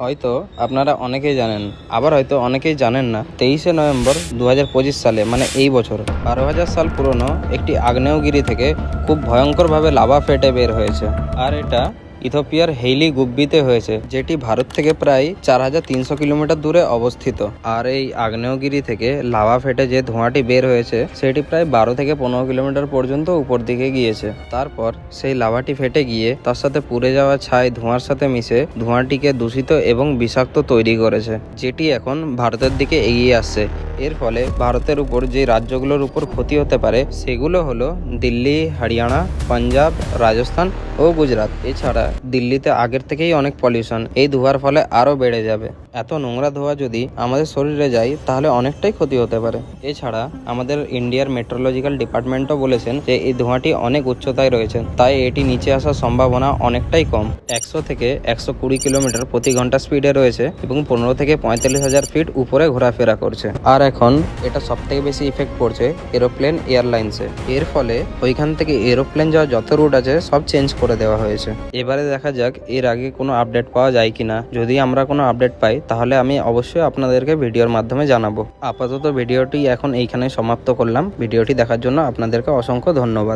হয়তো আপনারা অনেকেই জানেন, আবার হয়তো অনেকেই জানেন না, তেইশে নভেম্বর দু হাজার পঁচিশ সালে মানে এই বছর। বারো হাজার সাল পুরনো একটি আগ্নেয়গিরি থেকে খুব ভয়ঙ্করভাবে লাভা ফেটে বের হয়েছে। আর এটা ইথোপিয়ার হেইলি গুব্বিতে হয়েছে, যেটি ভারত থেকে প্রায় চার হাজার তিনশো কিলোমিটার দূরে অবস্থিত। আর এই আগ্নেয়গিরি থেকে লাভা ফেটে যে ধোঁয়াটি বের হয়েছে, সেটি প্রায় বারো থেকে পনেরো কিলোমিটার পর্যন্ত উপর দিকে গিয়েছে। তারপর সেই লাভাটি ফেটে গিয়ে তার সাথে পুড়ে যাওয়া ছাই ধোঁয়ার সাথে মিশে ধোঁয়াটিকে দূষিত এবং বিষাক্ত তৈরি করেছে, যেটি এখন ভারতের দিকে এগিয়ে আসছে। এর ফলে ভারতের উপর যে রাজ্যগুলোর উপর ক্ষতি হতে পারে, সেগুলো হলো দিল্লি, হরিয়ানা, পাঞ্জাব, রাজস্থান ও গুজরাট। এছাড়া দিল্লিতে আগের থেকেই অনেক পলিউশন এই ধোঁয়ার ফলে আরও বেড়ে যাবে। এত নোংরা ধোঁয়া যদি আমাদের শরীরে যায়, তাহলে অনেকটাই ক্ষতি হতে পারে। এছাড়া আমাদের ইন্ডিয়ার মেট্রোলজিক্যাল ডিপার্টমেন্টও বলেছেন যে, এই ধোঁয়াটি অনেক উচ্চতায় রয়েছে, তাই এটি নিচে আসার সম্ভাবনা অনেকটাই কম। একশো থেকে একশো কুড়ি কিলোমিটার প্রতি ঘণ্টা স্পিডে রয়েছে এবং পনেরো থেকে পঁয়তাল্লিশ হাজার ফিট উপরে ঘোরাফেরা করছে। আর এখন এটা সব থেকে বেশি ইফেক্ট পড়ছে এরোপ্লেন এয়ারলাইন্সে এর ফলে ওইখান থেকে এরোপ্লেন যাওয়ার যত রুট আছে, সব চেঞ্জ করে দেওয়া হয়েছে। এবারে দেখা যাক এর আগে কোনো আপডেট পাওয়া যায় কিনা। যদি আমরা কোনো আপডেট পাই, তাহলে আমি অবশ্যই আপনাদেরকে ভিডিওর মাধ্যমে জানাব। আপাতত ভিডিওটি এখন এইখানে সমাপ্ত করলাম। ভিডিওটি দেখার জন্য আপনাদেরকে অসংখ্য ধন্যবাদ।